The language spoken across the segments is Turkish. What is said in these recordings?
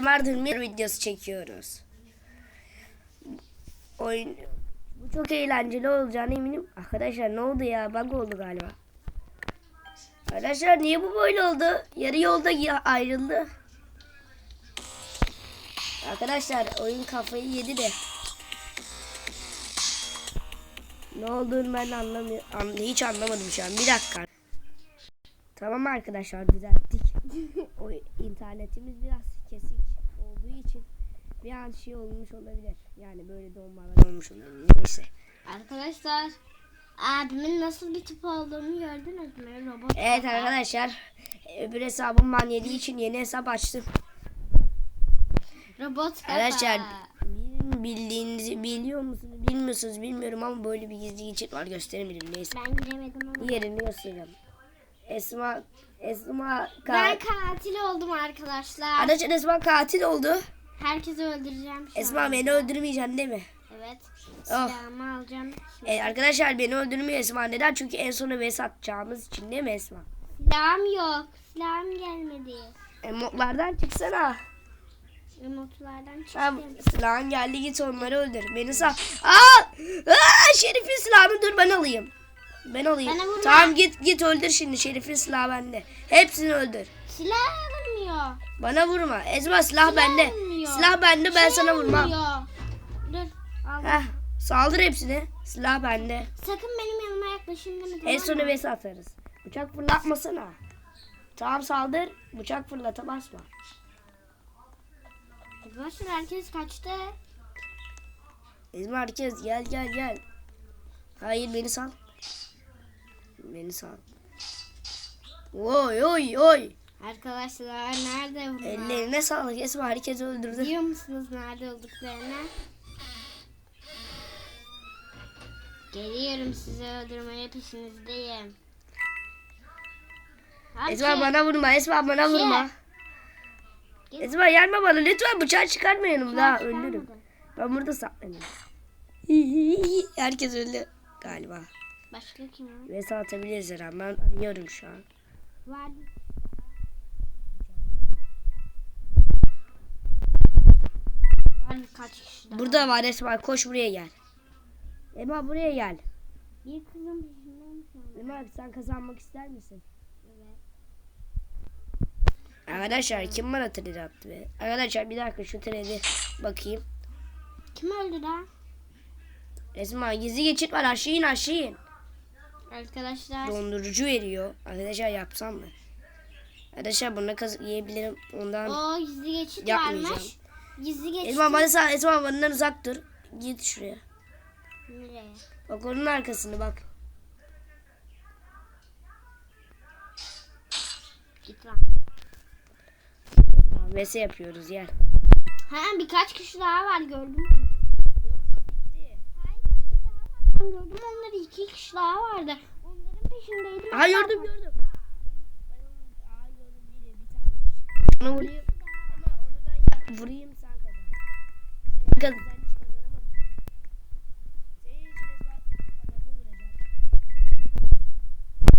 Mardin videosu çekiyoruz. Oyun bu çok eğlenceli olacağına eminim. Arkadaşlar ne oldu ya? Bug oldu galiba. Arkadaşlar niye bu böyle oldu? Yarı yolda ayrıldı. Arkadaşlar oyun kafayı yedi de. Ne olduğunu ben anlamıyorum. An- hiç anlamadım şu an. Bir dakika. Tamam arkadaşlar düzelttik. o internetimiz biraz kesik olduğu için bir an şey olmuş olabilir. Yani böyle donmalar olmuş olabilir. Neyse. Arkadaşlar abimin nasıl bir tip olduğunu gördünüz mü? Robot Evet kafa. arkadaşlar öbür hesabım ban yediği için yeni hesap açtım. Robot kafa. Arkadaşlar benim bildiğinizi biliyor musunuz bilmiyorsunuz bilmiyorum ama böyle bir gizli geçit var gösteremedim neyse. Ben giremedim ama. Yerini göstereceğim. Esma Esma Ben ka katil oldum arkadaşlar. Arkadaşlar Esma katil oldu. Herkesi öldüreceğim şu Esma an. beni öldürmeyeceksin değil mi? Evet. Oh. Silahımı alacağım. E, arkadaşlar beni öldürmüyor Esma. Neden? Çünkü en sona vs atacağımız için değil mi Esma? Silahım yok. Silahım gelmedi. E, modlardan çıksana. Remote'lardan Tamam çıktım. silahın geldi git onları öldür. Beni sağ. Aa! Aa! Şerif'in silahını dur ben alayım. Ben alayım. Bana vurma. Tamam git git öldür şimdi Şerif'in silahı bende. Hepsini öldür. Silah alınmıyor. Bana vurma. Esma silah, Silah bende. alınmıyor. Silah bende ben Şey sana vurmam. Dur. Al. Heh, saldır hepsini. Silah bende. Sakın benim yanıma yaklaşın deme tamam En sona mı? atarız. Bıçak fırlatmasana. Tamam saldır. Bıçak fırlata basma. Arkadaşlar herkes kaçtı. Esma herkes gel gel gel. Hayır beni sal. Beni sal. Oy oy oy. Arkadaşlar nerede bunlar? Ellerine sağlık Esma herkes öldürdü. Biliyor musunuz nerede olduklarını? Geliyorum sizi öldürmeye peşinizdeyim. Hadi. Esma bana vurma Esma bana Şey. vurma. Gel. Esma gelme bana lütfen bıçağı çıkarma yanımda Bıçağı ölürüm. çıkarmadım. Ben burada saklanıyorum. Herkes öldü galiba. Başka kim var? Ve atabiliriz her an. Ben arıyorum şu an. Var. Var birkaç kişi daha. Burada var Esma koş buraya gel. Esma buraya gel. Bir kızın an. Esma sen kazanmak ister misin? Evet. Arkadaşlar kim bana trade attı be? Arkadaşlar bir dakika şu trade'e bakayım. Kim öldü lan? Esma gizli geçit var aşağı in aşağı in. Arkadaşlar. Dondurucu veriyor. Arkadaşlar yapsam mı? Arkadaşlar bunu kaz yiyebilirim. Ondan O gizli geçit Yapmayacağım. varmış. Gizli geçit. Esma bana sağ Esma benden uzak dur. Git şuraya. Nereye? Bak onun arkasını bak. Git lan. Vs yapıyoruz gel. Ha birkaç kişi daha var gördüm. Gördüm onları iki kişi daha vardı. Onların peşindeydim. Aha gördüm gördüm. Onu vurayım. Vurayım sen kazan. Kazan.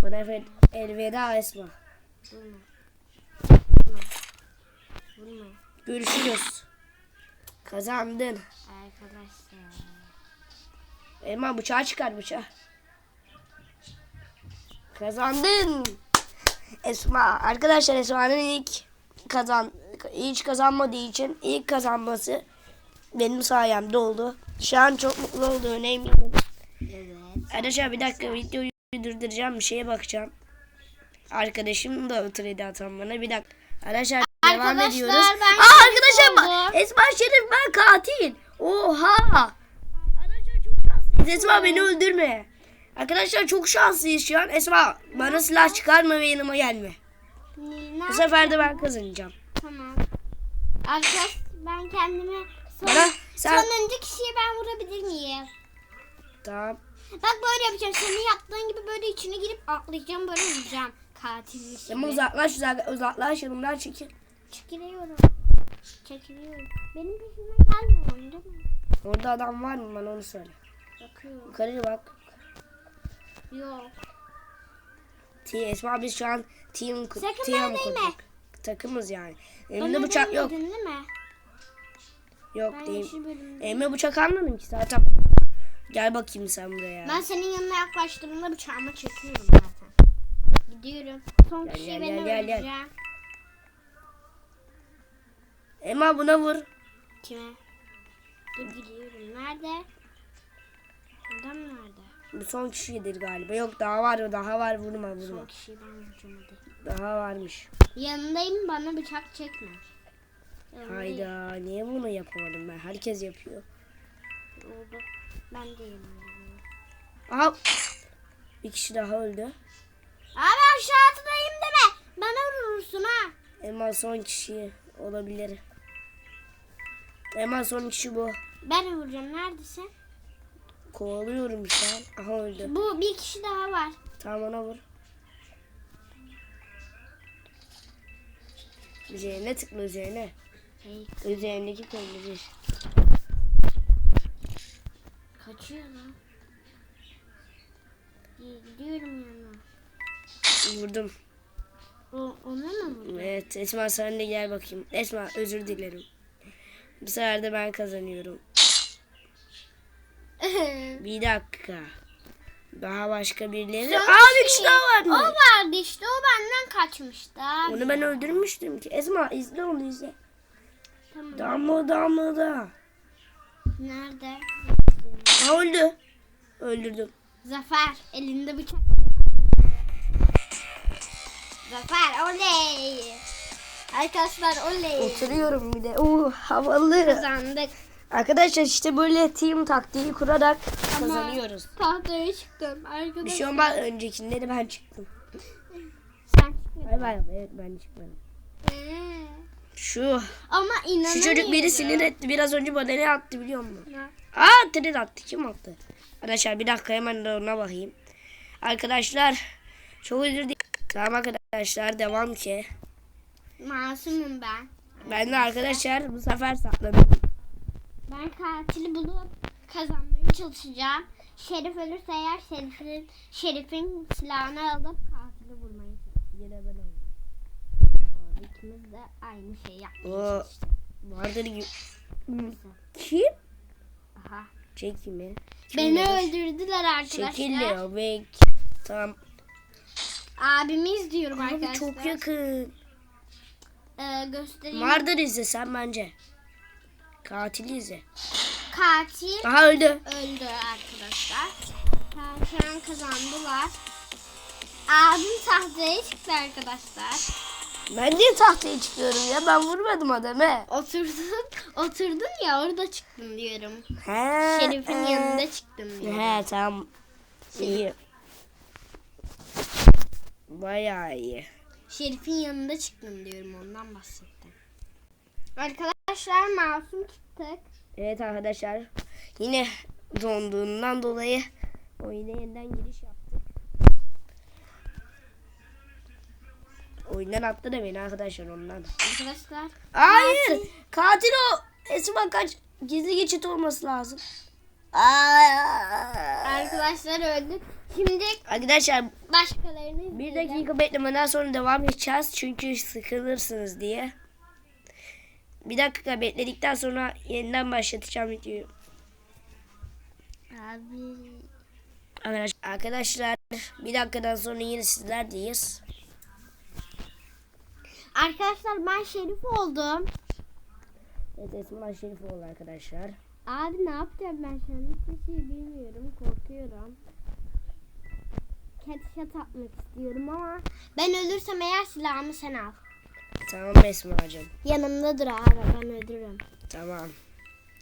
Bana evet elveda Esma. Vurma. Vurma. Vurma. Görüşürüz. Kazandın. Arkadaşlar. Elma bıçağı çıkar bıçağı. Kazandın. Esma. Arkadaşlar Esma'nın ilk kazan hiç kazanmadığı için ilk kazanması benim sayemde oldu. Şu an çok mutlu olduğunu eminim. Evet. Arkadaşlar bir dakika videoyu durduracağım bir şeye bakacağım. Arkadaşım da trade atan bana bir dakika. Arkadaşlar, devam Arkadaşlar, ediyoruz. ben Aa, arkadaşlar bak. Esma Şerif ben katil. Oha. Esma beni öldürme. Arkadaşlar çok şanslıyız şu an. Esma bana silah çıkarma ve yanıma gelme. Ne Bu sefer de ben kazanacağım. Tamam. Arkadaş ben kendimi son, Bana sen sonuncu kişiye ben vurabilir miyim? tamam. Bak böyle yapacağım. Senin yaptığın gibi böyle içine girip atlayacağım böyle vuracağım. Katilmiş Ama gibi. uzaklaş uzaklaş, uzaklaş yanımdan çekil. Çekiliyorum. Çekiliyorum. Benim peşimden gelmiyor değil mi? Orada adam var mı bana onu söyle. Yukarıya bak. Yok. T Esma biz şu an team Sakın team değme. kurduk. takımız yani. Elimde bıçak yok. değil mi? Yok Ben değil. Elimde bıçak almadım ki zaten. Gel bakayım sen buraya. Ben senin yanına yaklaştığımda bıçağımı çekiyorum zaten. Gidiyorum. Son Gel, kişiyi gel, ben gel, gel. Ema buna vur. Kime? Dur gidiyorum. Nerede? Adam nerede? Bu son kişidir galiba. Yok daha var daha var vurma vurma. Son kişiyi ben vuracağım hadi. Daha varmış. Yanındayım bana bıçak çekme. Yanındayım. Hayda niye bunu yapamadım ben? Herkes yapıyor. Oldu. Ben de yanındayım. Aha. Bir kişi daha öldü. Abi aşağıdayım deme. Bana vurursun ha. Ema son kişi olabilir. Ema son kişi bu. Ben vuracağım. Neredesin? Kovalıyorum şu an. Aha öldü. Bu bir kişi daha var. Tamam ona vur. Üzerine tıkla üzerine. Hey, Üzerindeki kırmızı. kaçıyor lan. Gidiyorum yanına. Vurdum. O, ona mı vurdun? Evet Esma sen de gel bakayım. Esma özür dilerim. Bu sefer de ben kazanıyorum. Bir dakika. Daha başka birileri. Son Aa bir kişi daha O var mı? vardı işte o benden kaçmıştı abi. Onu ben öldürmüştüm ki. Esma izle onu izle. Tamam. Damla damla da. Nerede? Ha öldü. Öldürdüm. Zafer elinde bıçak. Zafer oley. Arkadaşlar oley. Oturuyorum bir de. Oo havalı. Kazandık. Arkadaşlar işte böyle team taktiği kurarak kazanıyoruz. Tahtaya çıktım Bir arkadaşlar. şey olmaz öncekinde de ben çıktım. Sen çıkmadın. Bay bay. Evet ben çıkmadım. Ee, Şu Ama inanamıyorum. şu çocuk beni sinir etti. Biraz önce bana ne attı biliyor musun? Ne? Aa tren attı. Kim attı? Arkadaşlar bir dakika hemen de ona bakayım. Arkadaşlar çok özür dilerim. Tamam arkadaşlar devam ki. Masumum ben. Ben de arkadaşlar bu sefer sakladım. Ben katili bulup kazanmaya çalışacağım. Şerif ölürse eğer Şerif'in, Şerif'in silahını alıp katili çalışacağım. Yine ben oldum. İkimiz de aynı şeyi yapmaya çalışacağız. Vardır gibi. Kim? Aha. Çek mi? Beni öldürdüler arkadaşlar. Çekil ve tamam. Abimiz diyorum Abi arkadaşlar. çok yakın. Ee, göstereyim. Vardır izle sen bence. Katili izle. Katil Aha öldü. öldü arkadaşlar. Ha, Şu an kazandılar. Abim tahtaya çıktı arkadaşlar. Ben niye tahtaya çıkıyorum ya? Ben vurmadım adamı. Oturdun, oturdun ya orada çıktım diyorum. He. Şerif'in he. yanında çıktım diyorum. He tamam. İyi. Bayağı iyi. Şerif'in yanında çıktım diyorum ondan bahsettim. Arkadaşlar masum çıktık. Evet arkadaşlar. Yine donduğundan dolayı oyuna yeniden giriş yaptık. Oyundan attı da beni arkadaşlar ondan. Arkadaşlar Hayır. Katil o. Esma kaç. Gizli geçit olması lazım. Aa. arkadaşlar öldük. Şimdi Arkadaşlar başkalarını bir dakika beklemeden sonra devam edeceğiz. Çünkü sıkılırsınız diye. Bir dakika bekledikten sonra yeniden başlatacağım videoyu. Abi. Arkadaş- Arkadaşlar bir dakikadan sonra yine sizlerdeyiz. Arkadaşlar ben Şerif oldum. Evet Esma Şerifoğlu arkadaşlar. Abi ne yapacağım ben şu an hiçbir şey bilmiyorum. Korkuyorum. Headshot atmak istiyorum ama ben ölürsem eğer silahımı sen al. Tamam Esma'cığım. Yanımda dur abi ben öldürürüm. Tamam.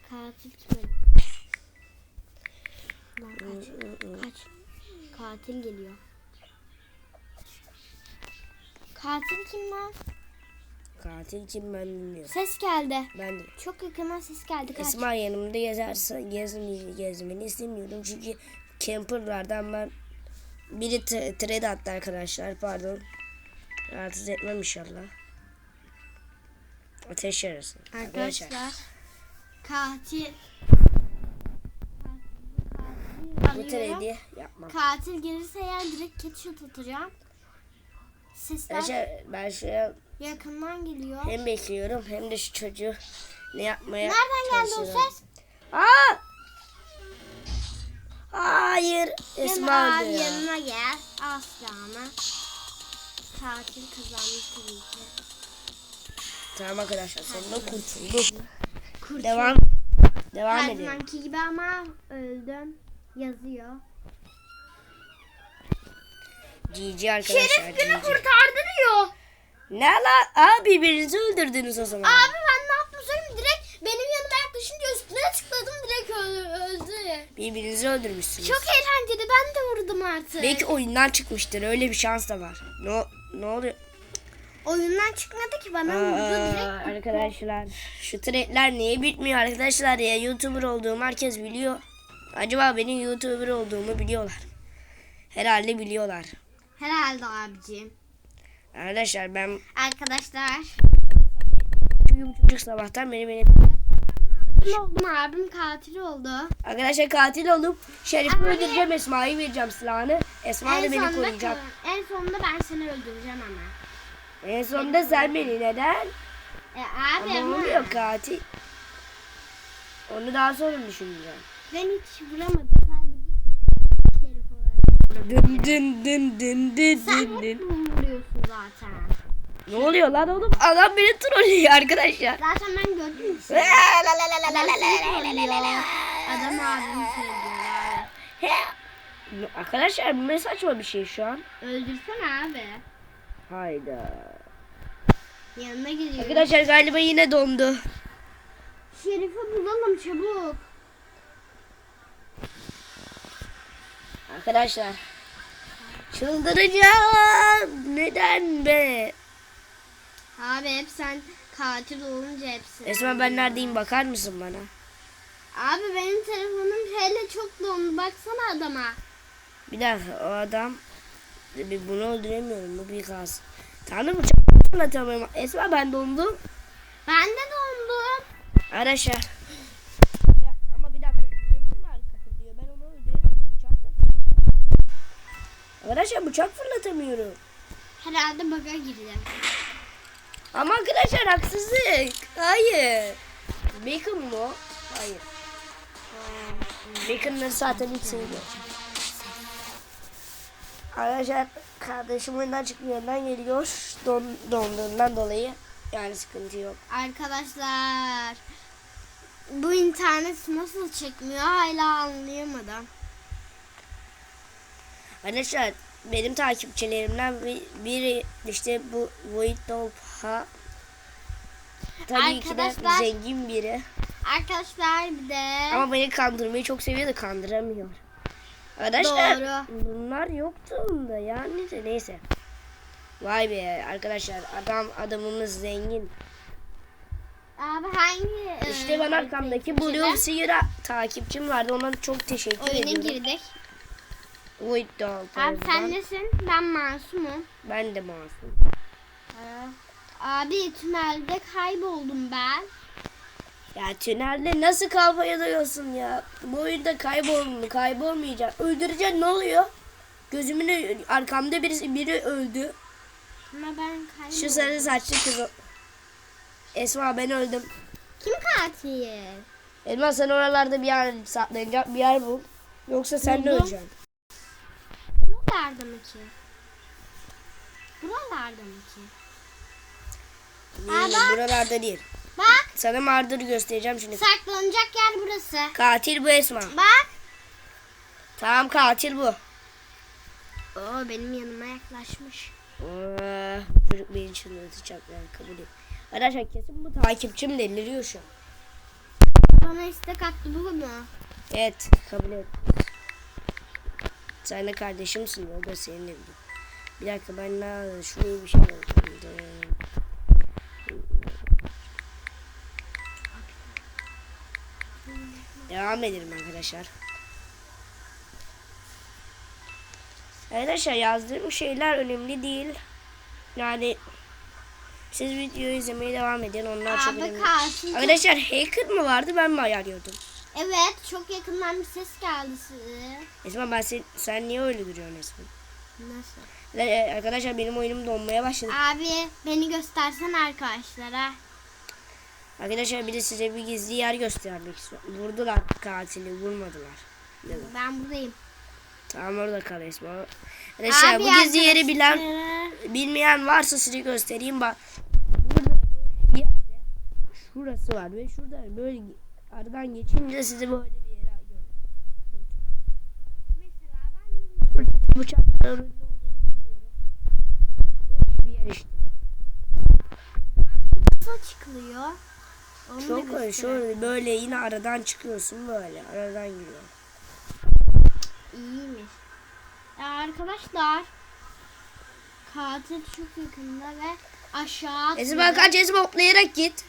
Katil kim? Lan kaç. Kaç. Katil geliyor. Katil kim lan? Katil kim ben bilmiyorum. Ses geldi. Ben de. Çok yakından ses geldi. Kaç. Esma yanımda gezerse gezmeni, gezmeni istemiyorum. Çünkü camperlardan ben biri trade attı arkadaşlar. Pardon. Rahatsız etmem inşallah. Ateş yarası. Arkadaşlar. Katil. Bu Katil yapmam. Katil gelirse eğer direkt headshot atacağım. Sesler. Arkadaşlar ben şuraya Yakından geliyor. Hem bekliyorum hem de şu çocuğu ne yapmaya Nereden geldi o çalışıyorum. ses? Aa! Hayır. Esma abi, öldü ya. yanına gel. Aslanı. Tatil kazandı tabii ki. Tamam arkadaşlar sonunda kurtuldum. Kurtul. Devam. Devam Her edelim. zamanki gibi ama öldüm. Yazıyor. GG arkadaşlar. Şerif günü GG. kurtardı diyor. Ne la? Aa birbirinizi öldürdünüz o zaman. Abi ben ne yaptım söyleyeyim? Direkt benim yanıma yaklaşınca üstüne tıkladım direkt öldü. öldü. Birbirinizi öldürmüşsünüz. Çok eğlenceli ben de vurdum artık. Belki oyundan çıkmıştır. Öyle bir şans da var. Ne ne oluyor? Oyundan çıkmadı ki bana vurdu direkt. arkadaşlar şu threadler niye bitmiyor arkadaşlar ya YouTuber olduğumu herkes biliyor. Acaba benim YouTuber olduğumu biliyorlar. Herhalde biliyorlar. Herhalde abicim. Arkadaşlar ben Arkadaşlar. çünkü çocuk sabahtan beri beni oldum abim katil oldu. Arkadaşlar katil olup Şerif'i öldüreceğim Esma'yı vereceğim silahını. Esma da beni koruyacak. en sonunda ben seni öldüreceğim ama. En sonunda sen beni neden? E abi Ama ama oluyor katil. Onu daha sonra düşüneceğim. ben hiç vuramadım. Dın dın dın dın dın dın dın. vuruyorsun zaten. Ne oluyor lan oğlum? Adam beni trollüyor arkadaşlar. Zaten ben gördüm la. Adam abimi söylüyor. Arkadaşlar bu ne saçma bir şey şu an. Öldürsene abi. Hayda. Yanına gidiyor. Arkadaşlar galiba yine dondu. Şerif'i bulalım çabuk. Arkadaşlar. Çıldıracağım. Neden be? Abi hep sen katil olunca hepsi. Esma ben neredeyim bakar mısın bana? Abi benim telefonum hele çok dondu. Baksana adama. Bir dakika o adam bir bunu öldüremiyorum bu bir gaz. Tanrım uçak anlatamıyorum. Esma ben dondum. Ben de dondum. Arkadaşlar. Ama bir dakika niye bunlar kıpırdıyor? Ben onu öldüremiyorum bıçakla. Arkadaşlar bıçak fırlatamıyorum. Herhalde baga girdi. Ama arkadaşlar haksızlık. Hayır. Bacon mu? Hayır. Bacon'ları zaten hiç sevmiyorum. Arkadaşlar kardeşim oyundan çıkmayandan geliyor. Don, donduğundan dolayı. Yani sıkıntı yok. Arkadaşlar bu internet nasıl çekmiyor hala anlayamadım. Arkadaşlar benim takipçilerimden bir- biri işte bu Void Dolpha. Tabii ki de zengin biri. Arkadaşlar bir de Ama beni kandırmayı çok seviyor da kandıramıyor. Arkadaşlar Doğru. bunlar yoktu onda yani de neyse. Vay be arkadaşlar adam adamımız zengin. abi hangi İşte e, ben arkamdaki Blue Sierra takipçim vardı ona çok teşekkür oyuna ediyorum. girdik. Void Dolpha. Abi sen nesin? Ben masumum. Ben de masum. Abi tünelde kayboldum ben. Ya tünelde nasıl kafaya dayıyorsun ya? Bu oyunda kaybolma, kaybolmayacak. Öldüreceksin ne oluyor? Gözümün arkamda birisi biri öldü. Ama ben kayboldum. Şu sarı saçlı kız. Esma ben öldüm. Kim katil? Elma sen oralarda bir yer saklanacak bir yer bul. Yoksa sen de Buldum. öleceksin. Buralarda mı ki? Buralarda mı ki? Değil, buralarda değil. Sana mardırı göstereceğim şimdi. saklanacak yer burası. Katil bu Esma. Bak. Tamam katil bu. Oo benim yanıma yaklaşmış. Aa, çocuk beni çıldırtacak yani kabul et. Arkadaşlar kesin bu takipçim deliriyor şu an. Bana istek attı bu mu? Evet kabul et. Sen de kardeşimsin o da senin biliyor. Bir dakika ben ne? Şuraya bir şey yapayım. Devam edelim arkadaşlar. Arkadaşlar yazdığım şeyler önemli değil. Yani siz videoyu izlemeye devam edin. Onlar çok Abi önemli. katil. Arkadaşlar hacker mı vardı ben mi ayarlıyordum? Evet çok yakından bir ses geldi size. Esma ben sen, sen niye öyle duruyorsun Esma? Nasıl? Ve arkadaşlar benim oyunum donmaya başladı. Abi beni göstersen arkadaşlara. Arkadaşlar bir de size bir gizli yer göstermek istiyorum. Vurdular katili vurmadılar. Ben buradayım. Tamam orada kal Esma. Arkadaşlar bu gizli yeri bilen bilmeyen varsa size göstereyim bak. Burada böyle bir yerde şurası var ve şurada böyle aradan geçince sizi böyle bir yere Mesela ben Bıçakların bir yer işte. nasıl çıkılıyor? Çok öyle şöyle böyle yine aradan çıkıyorsun böyle aradan giriyor. İyiymiş. Ya arkadaşlar katil çok yakında ve aşağı Esma kaç Esma hoplayarak git.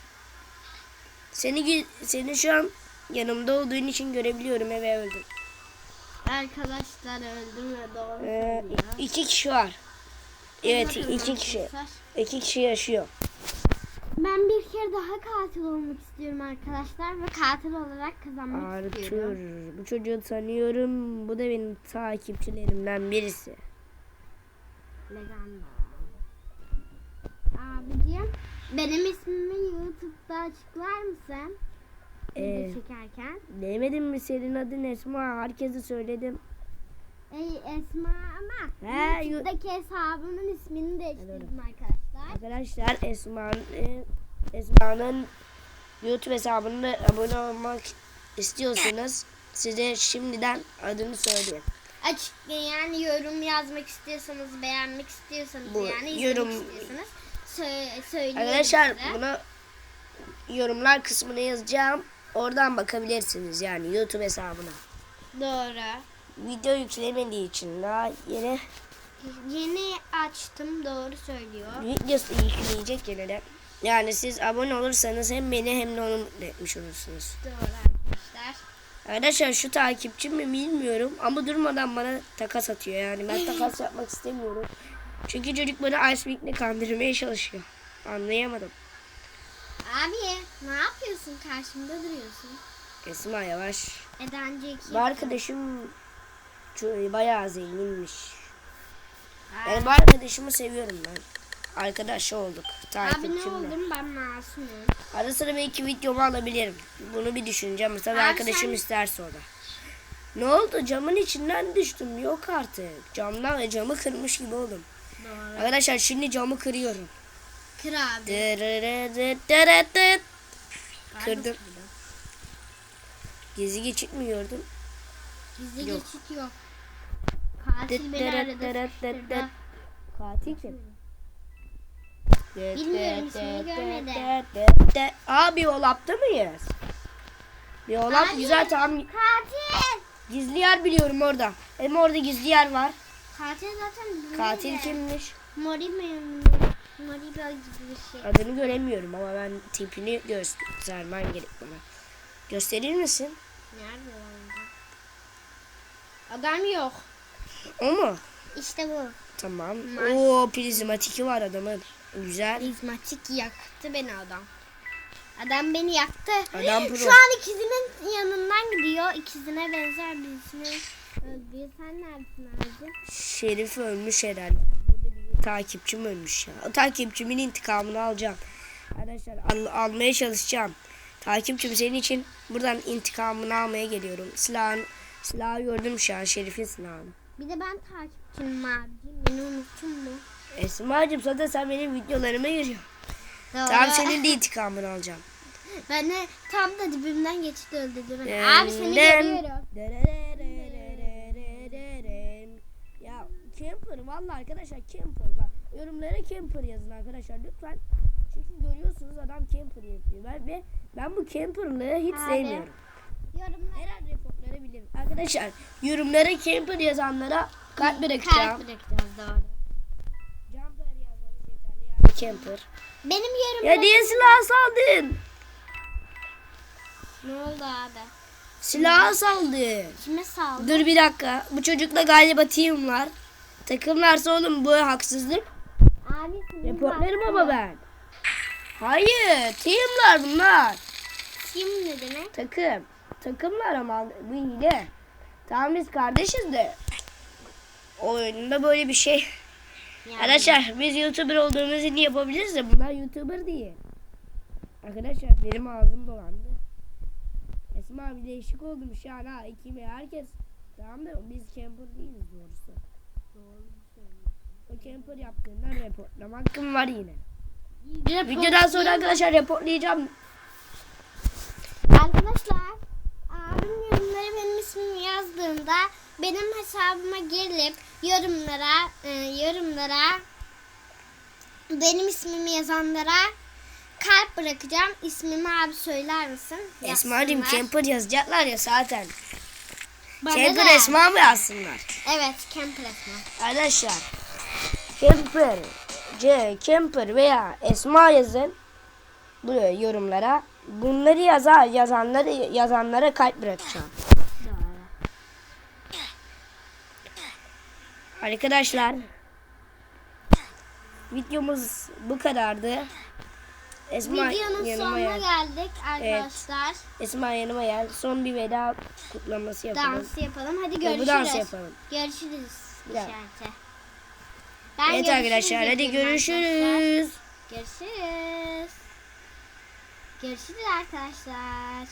Seni seni şu an yanımda olduğun için görebiliyorum eve öldüm. Arkadaşlar öldüm ve doğru Ee, iki kişi var. Evet iki kişi. İki kişi yaşıyor. Ben bir kere daha katil olmak istiyorum arkadaşlar ve katil olarak kazanmak Arthur. istiyorum. Bu çocuğu tanıyorum. Bu da benim takipçilerimden birisi. Legenda. Abicim benim ismimi YouTube'da açıklar mısın? Video Ee, çekerken. Demedim mi senin adın Esma? Herkese söyledim. Ey Esma ama He, YouTube'daki hesabımın ismini değiştirdim arkadaşlar. Arkadaşlar Esma'nın Esma'nın YouTube hesabına abone olmak istiyorsanız size şimdiden adını söyleyeyim. Açık yani yorum yazmak istiyorsanız, beğenmek istiyorsanız Bu yani yorum- istiyorsanız sö- söyleyin Arkadaşlar size. bunu yorumlar kısmına yazacağım. Oradan bakabilirsiniz yani YouTube hesabına. Doğru. Video yüklemediği için daha yeni Yeni açtım doğru söylüyor. videosu yükleyecek yine de. Yani siz abone olursanız hem beni hem de onu mutlu etmiş olursunuz. Doğru arkadaşlar. Arkadaşlar şu takipçim mi bilmiyorum ama durmadan bana takas atıyor yani ben takas yapmak istemiyorum. Çünkü çocuk bana Icewick'le kandırmaya çalışıyor. Anlayamadım. Abi ne yapıyorsun karşımda duruyorsun? Esma yavaş. İki. Bu arkadaşım bayağı zenginmiş. Yani bu arkadaşımı seviyorum ben. Arkadaş olduk. Abi ne Takipçimle. oldum ben masumum. Ara sıra belki videomu alabilirim. Bunu bir düşüneceğim. Tabii Abi arkadaşım sen- isterse o da. Ne oldu? Camın içinden düştüm. Yok artık. Camdan ve camı kırmış gibi oldum. Doğru. Arkadaşlar şimdi camı kırıyorum. Kır abi. Dırırırı dırırı. Kırdım. Gizli geçit mi gördüm? Bizde Yok. geçit yok. Katil beni aradı. sıkıştırdı. Katil kim? Bilmiyorum, ismini görmedim. Aa bir olapta mıyız? Bir olap Abi. güzel tamam. Katil. Gizli yer biliyorum orada. Hem orada gizli yer var. Katil zaten Katil kimmiş? Mori mi? Mori gibi bir şey. Adını göremiyorum ama ben tipini göstermen gerek bana. Gösterir misin? Nerede o anda? Adam yok. O mu? İşte bu. Tamam. Nice. Oo prizmatiki var adamın. Güzel. Prizmatik yaktı beni adam. Adam beni yaktı. Adam pro. Şu an ikizinin yanından gidiyor. İkizine benzer birisini öldürüyor. Sen neredesin abi? Şerif ölmüş herhalde. Burada bir takipçim ölmüş ya. O takipçimin intikamını alacağım. Arkadaşlar al- almaya çalışacağım. Takipçim senin için buradan intikamını almaya geliyorum. Silahın, silahı gördüm şu an Şerif'in silahını. Bir de ben takipçinim abicim. Beni unuttun mu? Esma'cığım zaten sen benim videolarıma giriyorsun. Doğru. Tamam senin de intikamını alacağım. Ben de tam da dibimden geçti öldürdü beni. Ee, Abi seni görüyorum. Ya camper vallahi arkadaşlar camper bak yorumlara camper yazın arkadaşlar lütfen. Çünkü görüyorsunuz adam camper yapıyor. Ben, ve ben bu camperlığı hiç Abi. sevmiyorum. Yorumlara Her an reportları bilirim. Arkadaşlar yorumlara camper yazanlara kalp bırakacağım. kalp bırakacağız doğru. Jumper yazmanız yeterli yani camper. Benim yorumlarım... Ya niye silah saldın? Ne oldu abi? Silah saldı. Kime saldı? Dur bir dakika. Bu çocukla galiba teamlar. Takımlarsa oğlum bu haksızlık. Abi Reportlarım ama ben. Hayır. Teamlar bunlar. Kim ne demek? Takım. Takımlar ama bu hile. Tamam biz kardeşiz de. Oyunda böyle bir şey Yani. Arkadaşlar biz YouTuber olduğumuzu için yapabiliriz de bunlar YouTuber değil. Arkadaşlar benim ağzım dolandı. Esma bir değişik oldum şu an ha. İki herkes. Tamam da biz camper değiliz doğrusu. O camper yaptığından reportlama hakkım var yine. Videodan sonra arkadaşlar reportlayacağım. Arkadaşlar abim yorumlara benim ismimi yazdığında benim hesabıma gelip yorumlara e, yorumlara benim ismimi yazanlara kalp bırakacağım. İsmimi abi söyler misin? Esma'cığım camper yazacaklar ya zaten. Bana Camper da. Esma mı yazsınlar? Evet Camper Esma. Arkadaşlar Camper C Camper veya Esma yazın buraya yorumlara. Bunları yazar yazanları yazanlara kalp bırakacağım. Arkadaşlar videomuz bu kadardı. Esma Videonun yanıma sonuna gel. geldik arkadaşlar. Esma yanıma gel. Son bir veda kutlaması yapalım. Dans yapalım. Hadi görüşürüz. bu dans yapalım. Görüşürüz. Ya. Ben Evet görüşürüz arkadaşlar hadi yapıyorum arkadaşlar. görüşürüz. Görüşürüz. Görüşürüz arkadaşlar.